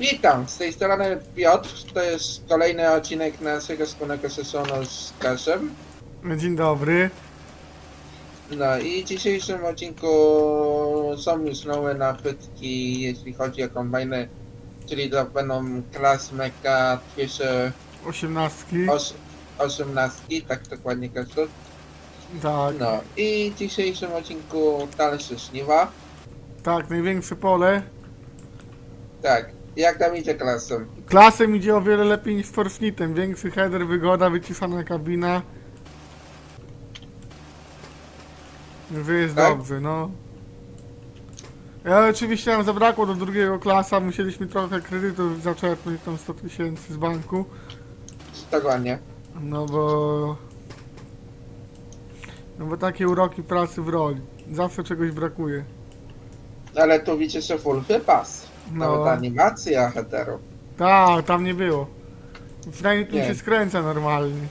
Witam, z tej strony Piotr, to jest kolejny odcinek naszego wspólnego sezonu z Kaszem. Dzień dobry. No i w dzisiejszym odcinku są już nowe napytki, jeśli chodzi o kombajny, czyli to będą klas Mecha, Fisher, Osiemnastki. os- 18, tak dokładnie Kaszu. Tak, No i w dzisiejszym odcinku dalsze żniwa. Tak, największe pole. Tak, jak tam idzie klasem? Klasem idzie o wiele lepiej niż Forfnitem. Większy header, wygoda, wycisana kabina. Wy jest Tak? dobrze, no. Ja oczywiście nam zabrakło do drugiego klasa, musieliśmy trochę kredytów zaczerpnąć tam 100 tysięcy z banku. Dokładnie. No bo... No bo takie uroki pracy w roli. Zawsze czegoś brakuje. Ale tu widzicie, że full wypas. No. Nawet animacja heteru. Tak, tam nie było. Przynajmniej tu Nie. się skręca normalnie,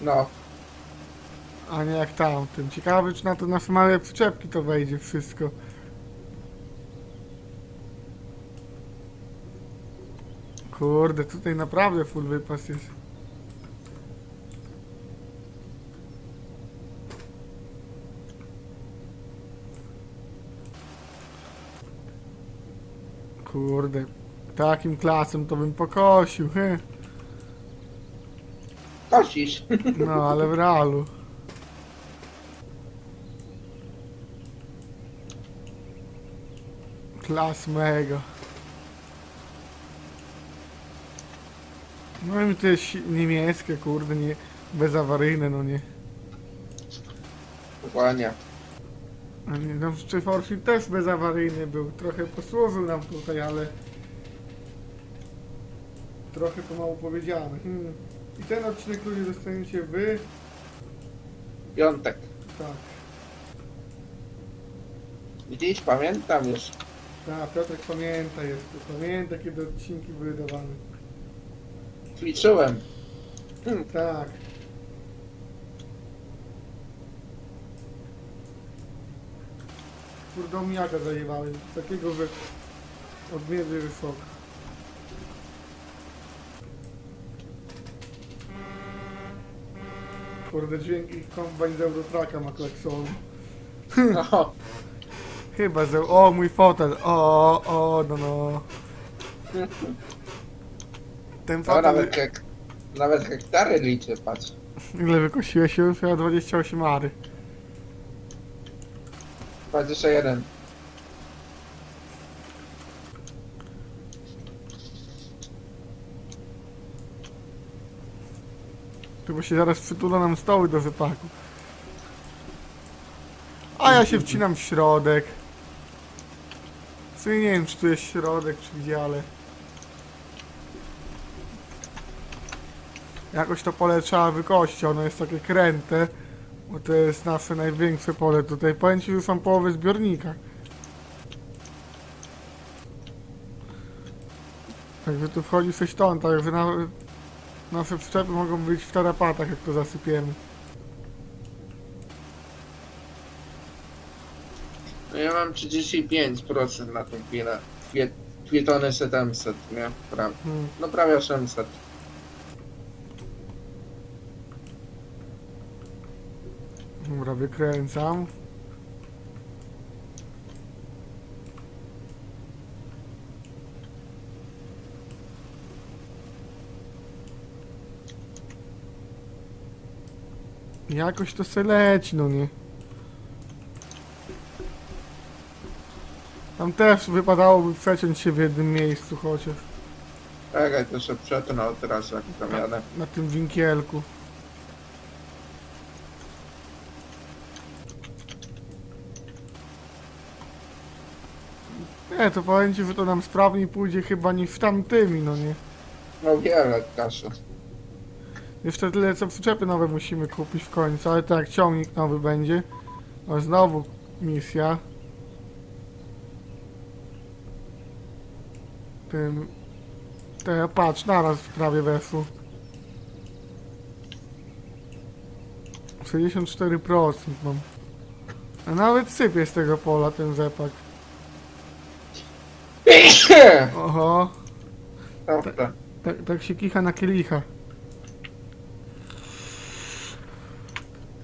No, a nie jak tamtym. Ciekawe, czy na to nasze małe przyczepki to wejdzie wszystko. Kurde, tutaj naprawdę full wypas jest. Kurde, takim klasem to bym pokosił, he. kosisz. No, ale w realu. Klas mega. No i jest niemieckie, kurde, nie bezawaryjne, no nie. Dokładnie. A nie, no czy Fortune też bezawaryjny był. Trochę posłużył nam tutaj, ale trochę to mało powiedziane. Hmm. I ten odcinek ludzie dostaniecie wy. Piątek. Tak. Widzisz, pamiętam już. Tak, Piotrek pamięta jeszcze, pamięta kiedy odcinki były dawane. Ćwiczyłem. Tak. Kurde, omijaka zajebałem, takiego, że odmierzy wysoko. Kurde, dźwięki kombajn z Eurotraka ma klaksonu. Chyba, że... O, mój fotel! O, o, no, no. Ten no fotel... nawet, jak, nawet hektary liczę, patrz. Ile wykosiłeś już? Ja 28 ary. 21. Tu bo się zaraz przytula nam stoły do wypaku. A ja się wcinam w środek. W nie wiem, czy tu jest środek, czy gdzie, ale... Jakoś to pole trzeba wykosić, ono jest takie kręte. Bo to jest nasze największe pole tutaj. Powiem ci, że są połowy zbiornika. Także tu wchodzi 6 ton, także nawet nasze przyczepy mogą być w tarapatach, jak to zasypiemy. No ja mam 35% na tą chwilę. Dwie, dwie tony 700, nie? Prawie. Hmm. No prawie 800. Dobra, wykręcam. Jakoś to se leci, no nie. Tam też wypadałoby przeciąć się w jednym miejscu chociaż. Czekaj, to się przetnął teraz, jak tam jadę. Na tym winkielku. Nie, to powiem ci, że to nam sprawniej pójdzie chyba niż w tamtymi, no nie. No wiele kaszy. Jeszcze tyle co przyczepy nowe musimy kupić w końcu, ale tak, ciągnik nowy będzie. O, znowu misja. Tym... Te, patrz, naraz prawie weszło. 64% mam. A nawet sypie z tego pola ten rzepak. Oho, Dobra. tak, tak się kicha na kielicha.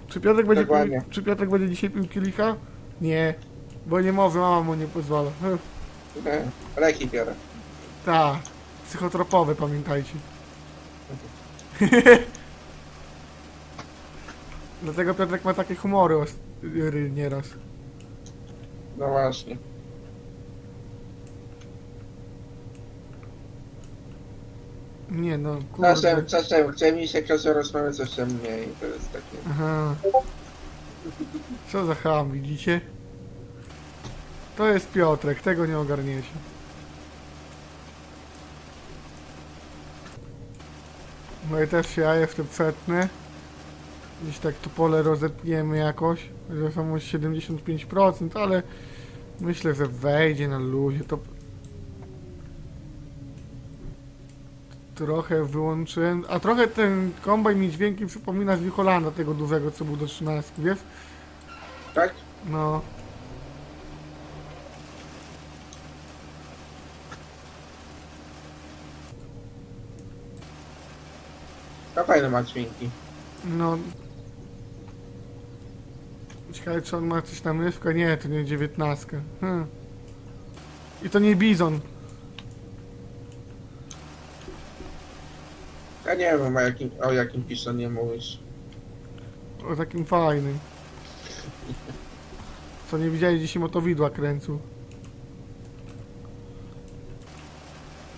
Czy Piotrek będzie, Dokładnie. pił, czy Piotrek będzie dzisiaj pił kielicha? Nie, bo nie może, mama mu nie pozwala. E, Leki biorę. Tak, psychotropowe pamiętajcie. Dlatego Piotrek ma takie humory os- ry- nieraz. No właśnie. Nie no, kurde. Czasem, czasem chce mi się czasem rozmawiać, czasem mniej. To jest takie. Aha. Co za ham, widzicie? To jest Piotrek, tego nie ogarniecie. No i też się ja jeszcze przetnę. Gdzieś tak to pole rozetniemy jakoś. Że są już 75%, ale myślę, że wejdzie na luzie. To trochę wyłączyłem. A trochę ten kombajn mi dźwięki przypomina z Wicholanda, tego dużego, co był do 13, wiesz? Tak? No. To fajne ma dźwięki. No. Ciekawe, czy on ma coś na myszkę? Nie, to nie 19. Hmm. I to nie Bizon. Ja nie wiem o jakim, o jakim pisonie mówisz. O takim fajnym. Co nie widzieli dzisiaj motowidła kręcu.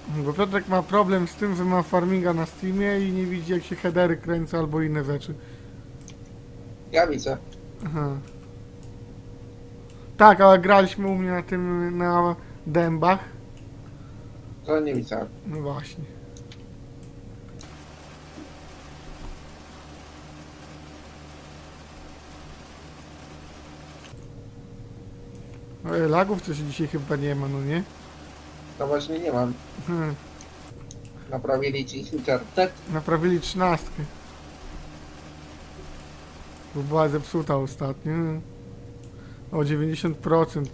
Bo Piotrek ma problem z tym, że ma farminga na Steamie i nie widzi jak się headery kręcą albo inne rzeczy. Ja widzę. Aha. Tak, ale graliśmy u mnie na tym, na dębach. To nie widzę. No właśnie. Oj, lagów coś dzisiaj chyba nie ma, no nie? To właśnie nie mam. Hmm, Naprawili ci internet. Naprawili trzynastkę. Bo była zepsuta ostatnio. O 90%.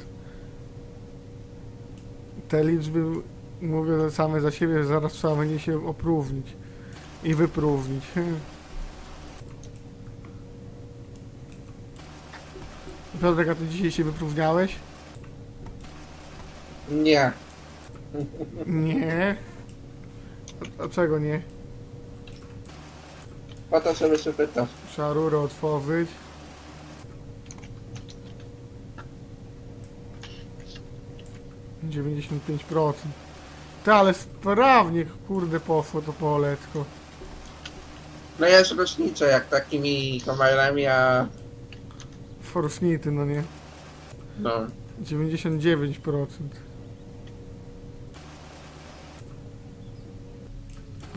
Te liczby mówią same za siebie, że zaraz trzeba będzie się opróżnić. I wypróżnić. Piotrek, a ty dzisiaj się wypróżniałeś? Nie. Nie. A, a czego nie? Po to sobie się pytasz. Trzeba rurę otworzyć. Dziewięćdziesiąt pięć procent. Ale sprawnie, kurde, poszło to poletko. No jest rocznicze jak takimi kamerami, a Forsnity, no nie? no. 99%.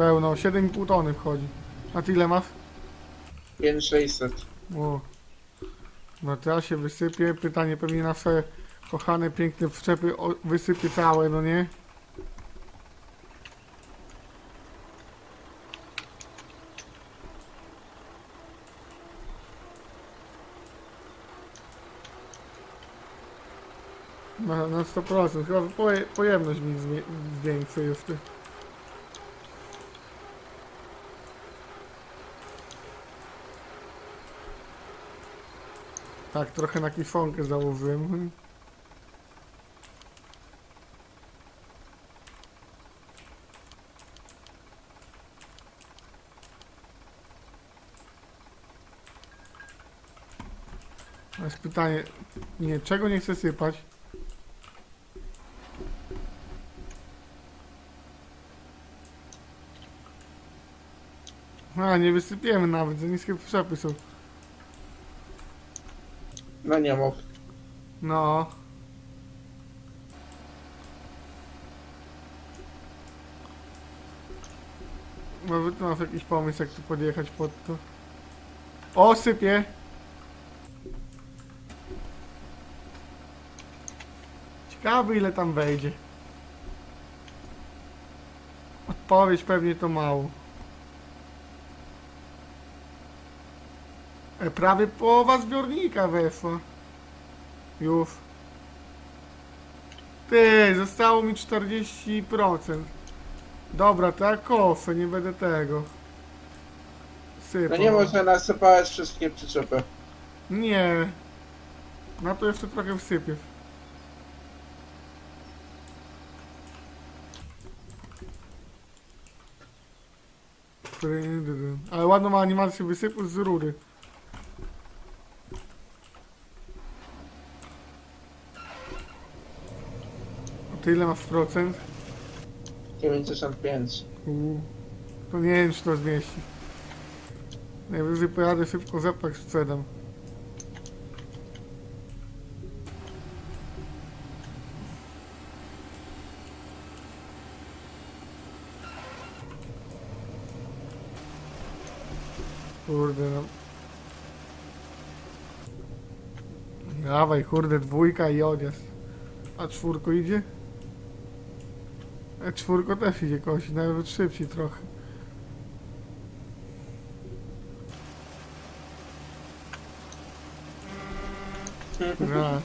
Pełno, 7,5 tony wchodzi. A ty ile masz? 5600. O. No teraz się wysypie. Pytanie pewnie na swoje kochane, piękne wszczepy o, wysypie całe, no nie? Na, na 100%. Chyba poje, pojemność mi zwiększy jeszcze. Tak, trochę na kifonkę założyłem. Jest pytanie, nie, czego nie chcę sypać? A, nie wysypiemy nawet, za niskie przepy. No nie mów. No. Może ty masz jakiś pomysł, jak tu podjechać pod to? O, sypie! Ciekawy ile tam wejdzie. Odpowiedź pewnie to mało. Prawie połowa zbiornika weszła. Już. Ty, zostało mi 40%. Dobra, to ja kosę, nie będę tego. No Sypał. nie można nasypać wszystkie przyczepy. Nie. Na to jeszcze trochę wsypię. Ale ładną ma animację wysypu z rury. Ty ile masz procent? 95. Uuu. To nie wiem czy to zmieści. Najwyżej pojadę szybko zepak sprzedam. Kurde no. Dawaj, kurde, dwójka i odjazd. A czwórko idzie? Czwórko też idzie koś, nawet szybciej trochę. Ja.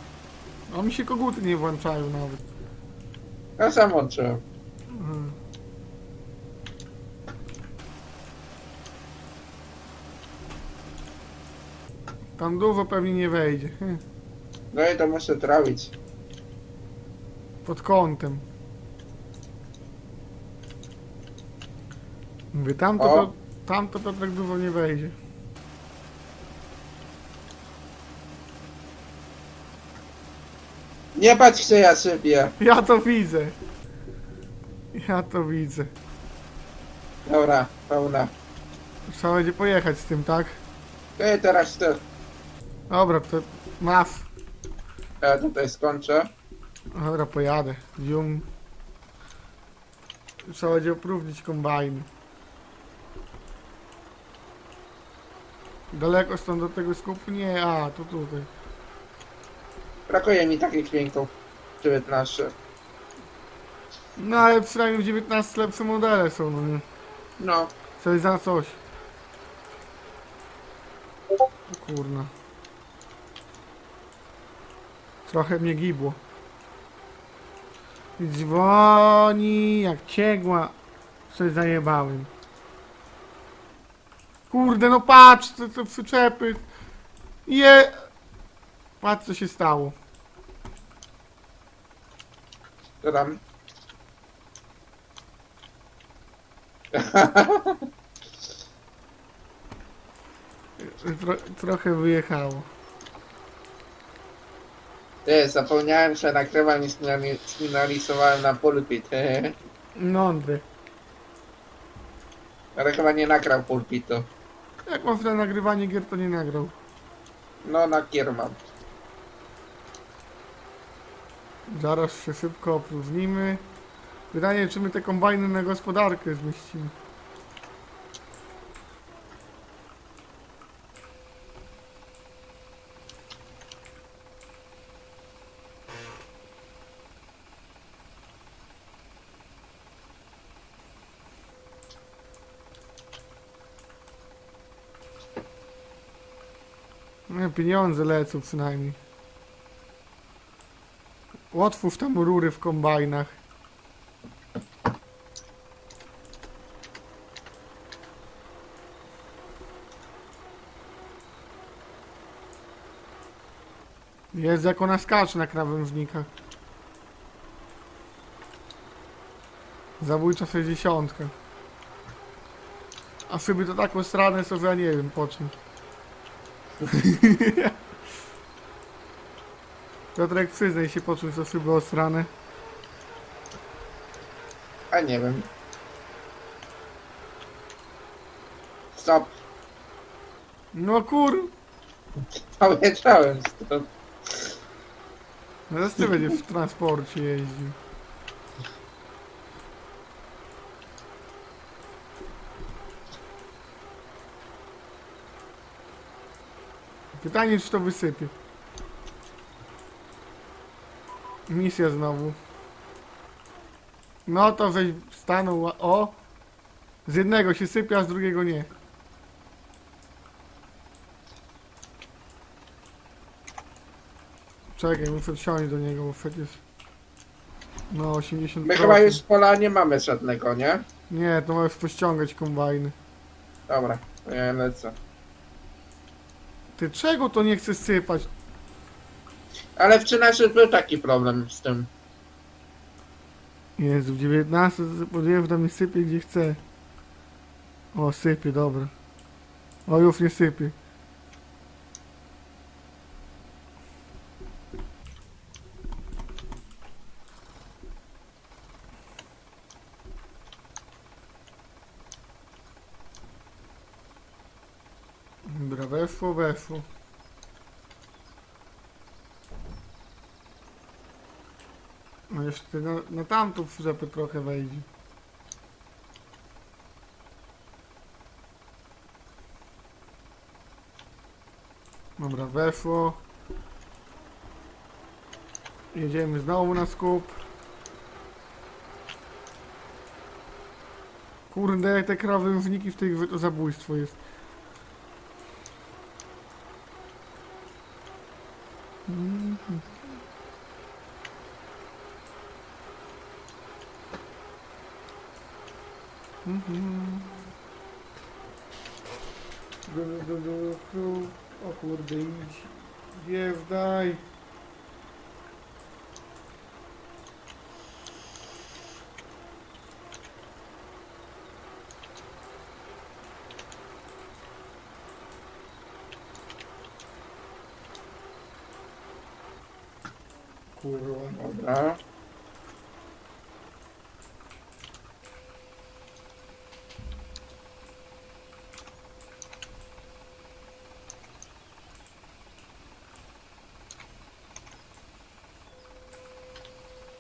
A mi się koguty nie włączają nawet. Ja sam łączyłem. Mhm. Tam dużo pewnie nie wejdzie. No i to muszę trawić. Pod kątem. Mówię, tam to, O. to, tam to Piotrek dużo nie wejdzie. Nie patrz się ja sypię. Ja to widzę. Ja to widzę. Dobra, pełna. Trzeba będzie pojechać z tym, tak? I teraz ty. Dobra, to mas. Ja tutaj skończę. Dobra, pojadę. Zium. Trzeba będzie opróżnić kombajn. Daleko stąd do tego skupu? Nie, a, to tutaj. Brakuje mi takich dźwięków. 19. No ale przynajmniej w 19 lepsze modele są, no nie? No, Coś za coś. O kurna. Trochę mnie gibło. Dzwoni jak ciegła. Coś zajebałem. Kurde, no patrz, te, te przyczepy. Je... Patrz co się stało. to tam. Tro, trochę wyjechało. Ty, zapomniałem, że nagrywam i sfinali- sfinalizowałem na pulpit. Mądry. Ale chyba nie nagrał pulpitu. Jak mam na nagrywanie gier, to nie nagrał. No, na kier mam. Zaraz się szybko opróżnimy. Pytanie, czy my te kombajny na gospodarkę zmieścimy. No, pieniądze lecą przynajmniej. Otwórz tam rury w kombajnach. Jest jak ona skacze na krawężnikach. Zabójcza 60. A szyby to tak ostrane są, że ja nie wiem po czym. Piotrek, przyznaj się po czym są szyby ostrane. A nie wiem. Stop. No kur... Powiedziałem stop. Zaraz ty będziesz w transporcie jeździł. Pytanie, czy to wysypie. Misja znowu. No to żeś stanął. O! Z jednego się sypie, a z drugiego nie. Czekaj, muszę wsiąść do niego, bo przecież... No 80%. My chyba już z pola nie mamy żadnego, nie? Nie, to możesz pościągać kombajny. Dobra, to ja lecę. Ty czego to nie chcesz sypać? Ale w 13 był taki problem z tym. Jezu, w 19 podjeżdża mi sypie gdzie chce. O, sypie, dobra. O, już nie sypie. No jeszcze na, na tamtą przyczepę trochę wejdzie. Dobra, weszło. Jedziemy znowu na skup. Kurde, te krawężniki w tej to zabójstwo jest. Mhm. Mhm. Du, du. O kurde, idź. Wjeżdżaj. Kurwa. Dobra.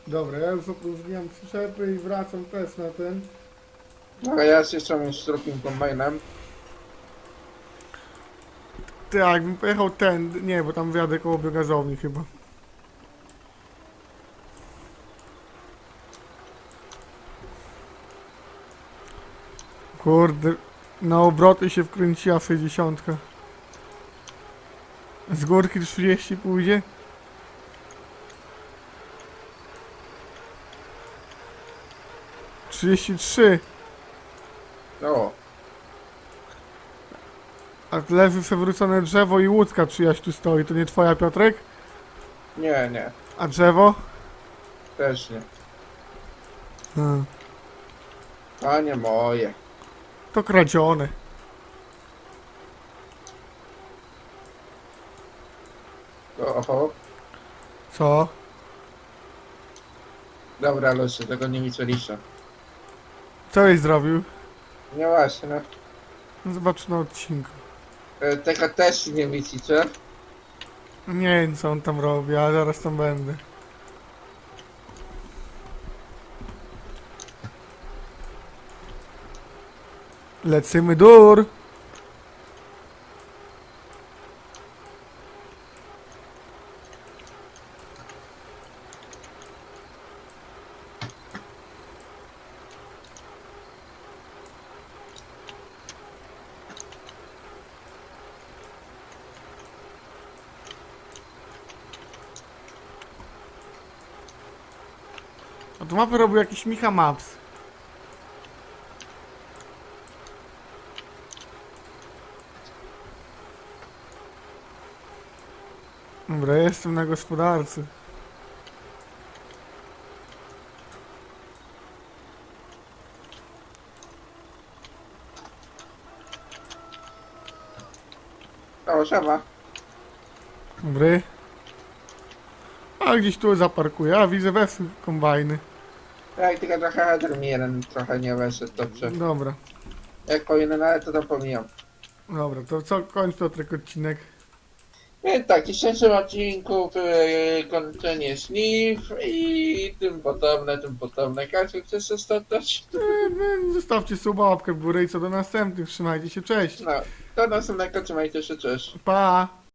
Dobra, ja już opróżniam przyczepy i wracam też na ten. Dobra, ja się jeszcze z drugim kombajnem. A jakbym pojechał ten, nie, bo tam wjadę koło biogazowni chyba. Kurde, na obroty się wkręciła 60. Z górki 30 pójdzie? Trzydzieści trzy. O, A leży przewrócone drzewo i łódka czyjaś tu stoi. To nie twoja Piotrek? nie, nie. A drzewo? Też nie. Hmm. Panie moje. To kradzione. Oho. Co? Dobra, Lucy, tego nie widzieliście. Co jej zrobił? Nie właśnie, no. Zobacz na odcinku. E, Tego też nie widzicie. Nie wiem co on tam robi, ale zaraz tam będę. Lecimy dur! A tu mapy robił jakiś Micha Maps. Dobra, jestem na gospodarce. O, siema. Dobry. A gdzieś tu zaparkuję. A widzę we kombajny. Jak tylko trochę header mi jeden trochę nie weszedł dobrze. Dobra. Jak powinien, ale to to pomijam. Dobra, to co kończ Piotrek odcinek? Tak, w dzisiejszym odcinku yy, kończenie sniff i tym podobne, tym podobne. Każdy chce się startać? E, no, Zostawcie suba, łapkę w górę i co do następnych. Trzymajcie się, cześć. No, do następnego, trzymajcie się, cześć. Pa!